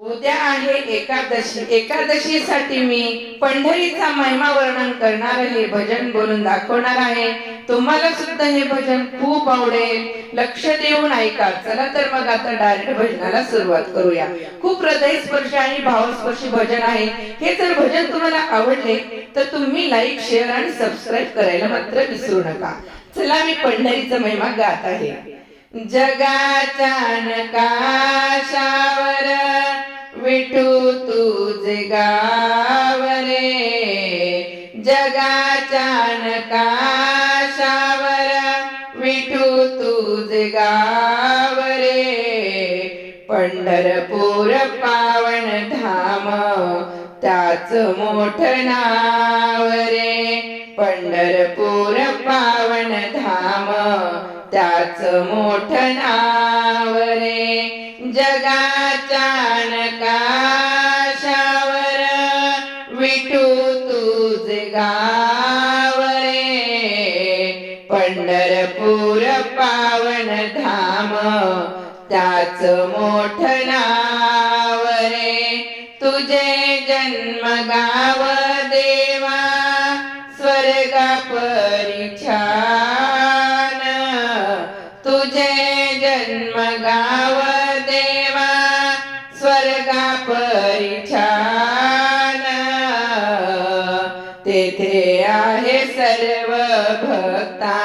उद्या आहे एकादशी. एकादशीसाठी मी पंढरीचा महिमा वर्णन करणार हे भजन बोलून दाखवणार आहे. तुम्हाला सुद्धा हे भजन खूप आवडेल. लक्ष देऊन ऐका. चला तर मग आता डायरेक्ट भजनाला सुरुवात करूया. खूप हृदयस्पर्शी आणि भावस्पर्शी भजन आहे. हे जर भजन तुम्हाला आवडले तर तुम्ही लाईक शेअर आणि सबस्क्राईब करायला मात्र विसरू नका. चला मी पंढरीचा महिमा गात आहे. जगाच्या नकाशावर विठू तुझे गाव रे जगाच्या नकाशावर विठू तुझे गाव रे पंढरपूर पावन धाम त्याच मोठ नाव रे पंढरपूर पावन धाम त्याच मोठ नाव रे जगाच्या नकाशावर. विठू तुझे गाव रे पंढरपूर पावन धाम. त्याच मोठ नाव रे तुझे जन्म गाव देवा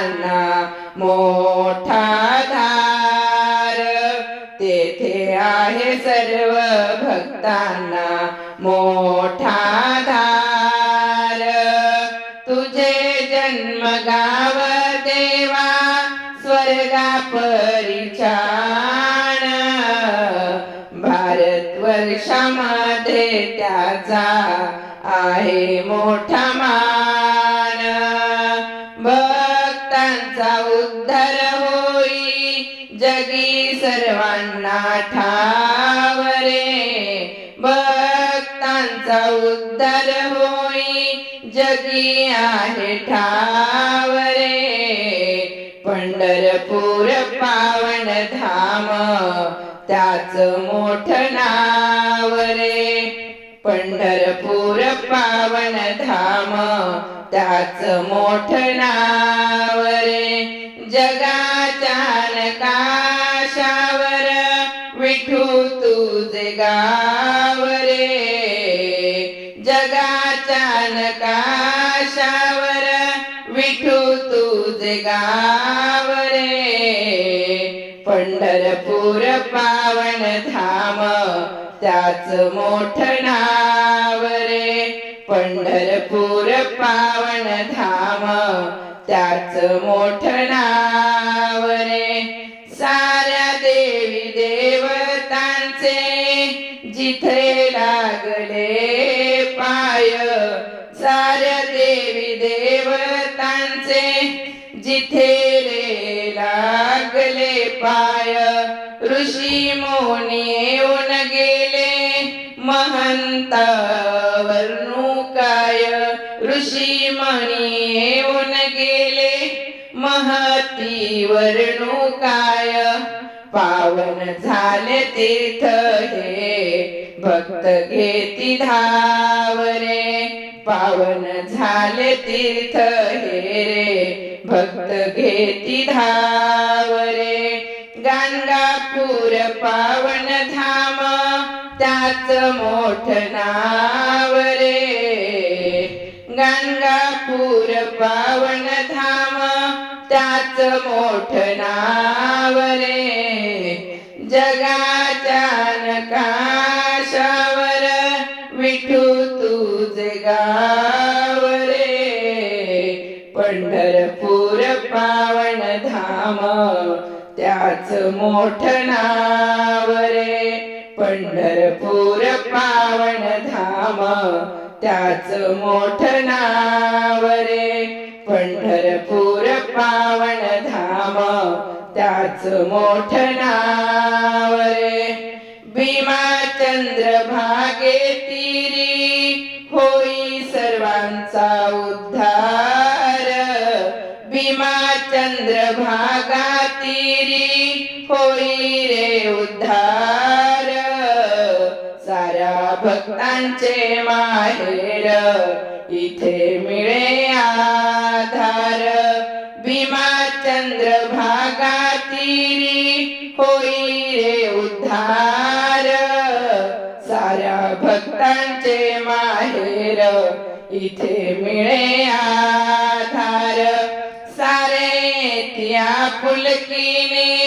भक्तांना मोठा धार तेथे आहे सर्व भक्तांना मोठा धार तुझे जन्म गाव देवा स्वर्गा परिछान भारत वर्षामध्ये त्याचा आहे मोठा मा काठावरे ठावरे भक्तांचा उद्धार होई. जगी आहे ठावरे. पंढरपूर पावन धाम त्याच मोठ नाव रे पंढरपूर पावन धाम त्याच मोठ नाव रे जगाच्या नकाशावर विठू तुझे गाव रे जगाच्या नकाशावर विठू तुझे गाव रे पंढरपूर पावन धाम त्याच मोठ नाव रे. पंढरपूर पावन धाम त्याच मोठ नाव रे. जिथे लागले पाय साऱ्या देवी देवतांचे जिथे रे लागले पाय ऋषी मोनी येऊन गेले महंत वर्णुकाय ऋषी मणी येऊन गेले महती वर्णुकाय पावन झाले तीर्थ हे भक्त घेती धावरे पावन झाले तीर्थ हे रे भक्त घेती धावरे गाणगापूर पावन धाम त्याच मोठ नाव रे. गाणगापूर पावन धाम त्याच मोठ नाव रे. जगाच्या नका धाम त्याच मोठ नाव रे. पंढरपूर पावन धाम त्याच मोठ नाव रे. पंढरपूर पावन धाम त्याच मोठ नाव रे. भीमा चंद्र भागे उद्धार. होई भक्तांचे माहेर इथे मिळे आधार. भीमाचंद्र भागा तीरी होई रे उद्धार. साऱ्या भक्तांचे माहेर इथे मिळे आधार. सारे त्या पुलकीने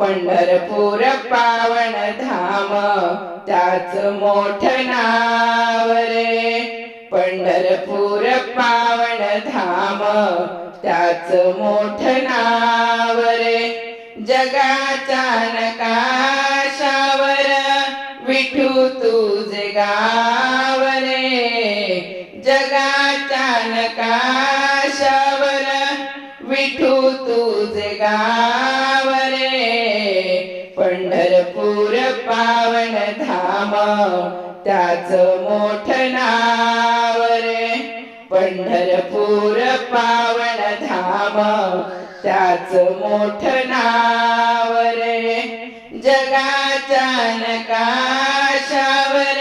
पंढरपूर पावन धाम. त्याच मोठ नाव रे. पंढरपूर पावन धाम. त्याच मोठ नाव रे. जगाच्या नकाशावर विठू तुझे गाव रे. जगाच्या नकाशावर विठू तुझे गाव पंढरपूर पावन धाम त्याच मोठ नाव रे पंढरपूर पावन धाम त्याच मोठ नाव रे जगाच्या नकाशावर.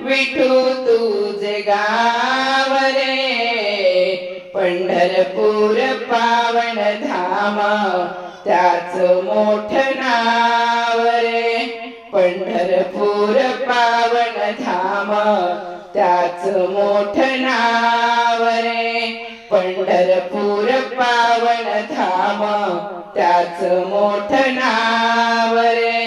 विठू तुझे गाव रे पंढरपूर पावन धाम त्याच मोठ नाव पंढरपूर पावन धाम त्याच मोठ नाव रे. पंढरपूर पावन धाम त्याच मोठ नाव रे.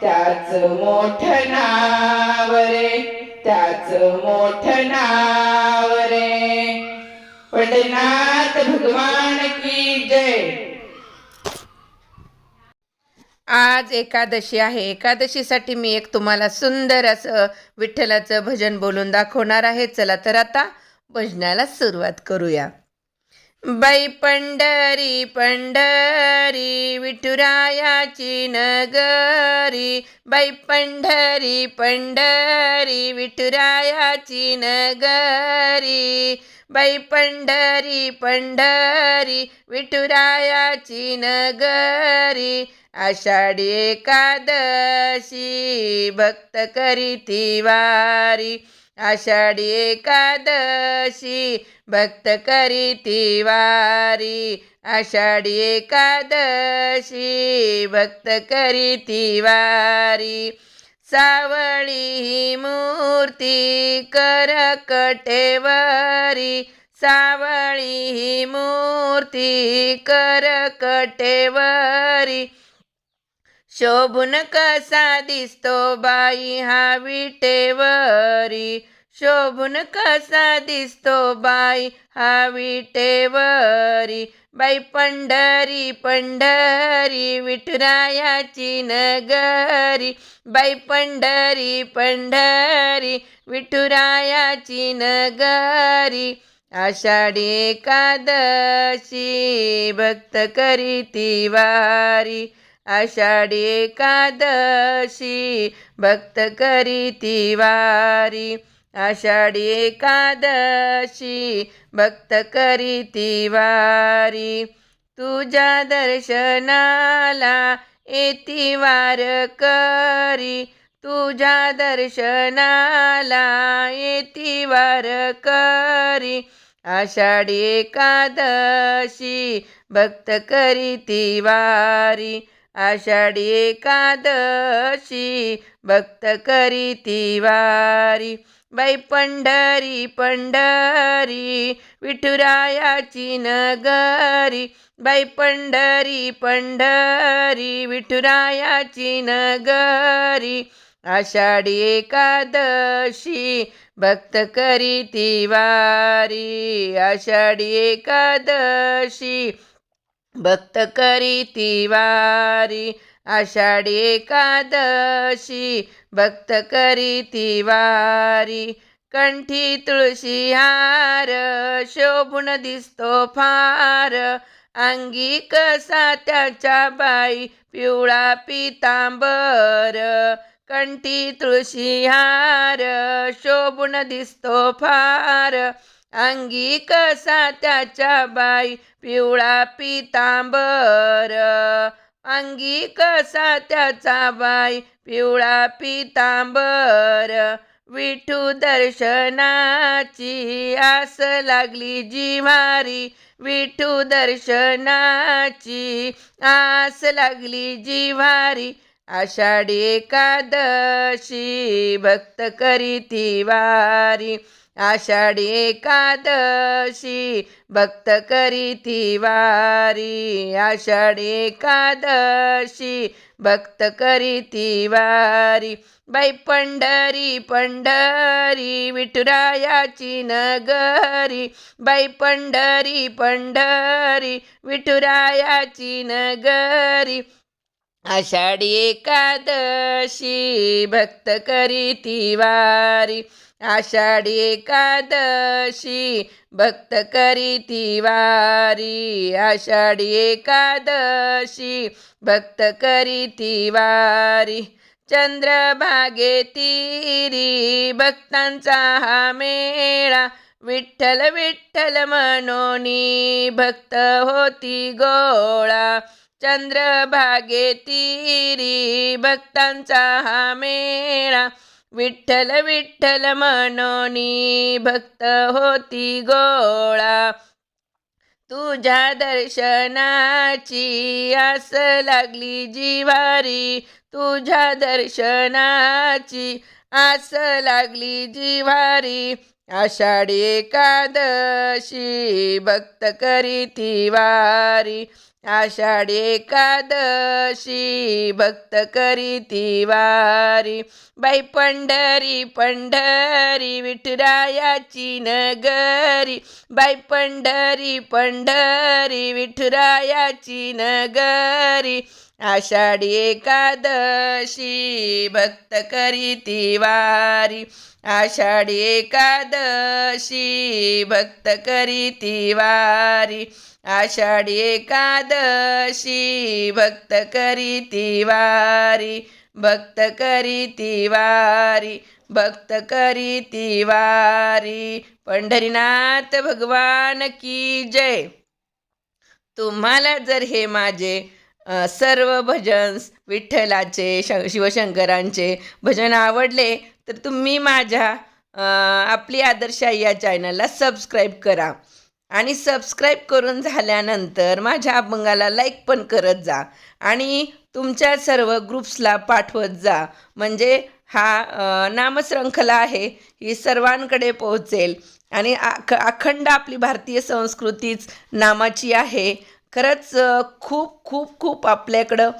त्याच मोठ नाव रे त्याच मोठ नाव रे. पंढरीनाथ भगवान की जय आज एकादशी आहे. एकादशीसाठी मी एक तुम्हाला सुंदर असं विठ्ठलाचं भजन बोलून दाखवणार आहे. चला तर आता भजनाला सुरुवात करूया. बाई पंढरी पंढरी विठुरायाची नगरी. बाई पंढरी पंढरी विठुरायाची नगरी. बाई पंढरी पंढरी विठुरायाची नगरी. आषाढी एकादशी भक्त करीती वारी आषाढी एकादशी भक्त करीती वारी. आषाढी एकादशी भक्त करीती वारी. सावळी ही मूर्ती करकटेवरी सावळी ही मूर्ती करकटेवरी शोभून कसा दिसतो बाई हा विटेवरी? शोभून कसा दिसतो बाई हा विटेवरी? बाई पंढरी पंढरी विठुरायाची नगरी. बाई पंढरी पंढरी विठुरायाची नगरी. आषाढी एकादशी भक्त करीती वारी आषाढी एकादशी भक्त करीती वारी. आषाढी एकादशी भक्त करीती वारी. तुझ्या दर्शनाला येती वार करी. तुझ्या दर्शनाला येती वार करी. आषाढी एकादशी भक्त करीती वारी. आषाढी एकादशी भक्त करीती वारी बाई पंढरी पंढरी विठुरायाची नगरी बाई पंढरी पंढरी विठुरायाची नगरी आषाढी एकादशी भक्त करीती वारी आषाढी एकादशी भक्त करीती वारी आषाढी एकादशी. भक्त करीती वारी कंठी तुळशी हार शोभून दिसतो फार. अंगी कसा त्याच्या बाई पिवळा पितांबर. कंठी तुळशी हार शोभून दिसतो फार. अंगी कसा त्याच्या बाई पिवळा पितांबर? अंगी कसा त्याचा बाई पिवळा पितांबर? विठू दर्शनाची आस लागली जिव्हारी. विठू दर्शनाची आस लागली जिवारी आषाढी एकादशी भक्त करीती वारी. आषाढी एकादशी भक्त करीती वारी. आषाढी एकादशी भक्त करीती वारी. बाई पंढरी पंढरी विठुरायाची नगरी. बाई पंढरी पंढरी विठुरायाची नगरी. आषाढी एकादशी भक्त करीती वारी. आषाढी एकादशी भक्त करीती वारी. आषाढी एकादशी भक्त करीती वारी. चंद्रभागे तिरी भक्तांचा हा मेळा. विठ्ठल विठ्ठल मनोनी भक्त होती गोळा. चंद्रभागे तीरी भक्तांचा हा मेळा. विठ्ठल विठ्ठल मनोनी भक्त होती गोळा. तुझ्या दर्शनाची आस लागली जिवारी. तुझ्या दर्शनाची आस लागली जिवारी. आषाढी एकादशी भक्त करीती वारी आषाढी एकादशी भक्त करीती वारी. बाई पंढरी पंढरी विठुरायाची नगरी. बाई पंढरी पंढरी विठुरायाची नगरी. आषाढी एकादशी भक्त करीती वारी. आषाढी एकादशी भक्त करीती वारी. आषाढी एकादशी भक्त करीती वारी. भक्त करीती वारी भक्त करीती वारी. पंढरीनाथ भगवान की जय. तुम्हाला जर हे माझे सर्व भजन विठ्ठलाचे श शिवशंकरांचे भजन आवडले तर तुम्ही माझ्या आपली आदर्श आई या चॅनलला सबस्क्राईब करा. आणि सबस्क्राईब करून झाल्यानंतर माझ्या अभंगाला लाईक पण करत जा. आणि तुमच्या सर्व ग्रुप्सला पाठवत जा. म्हणजे हा नामश्रंखला आहे ही सर्वांकडे पोहोचेल. आणि अख अखंड आपली भारतीय संस्कृतीच नामाची आहे. खरंच खूप खूप खूप आपल्याकडं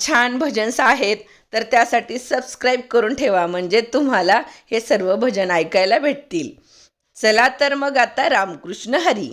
छान भजन्स आहेत. तर त्यासाठी सबस्क्राईब करून ठेवा. म्हणजे तुम्हाला हे सर्व भजन ऐकायला भेटतील. चला तर मग आता रामकृष्ण हरी.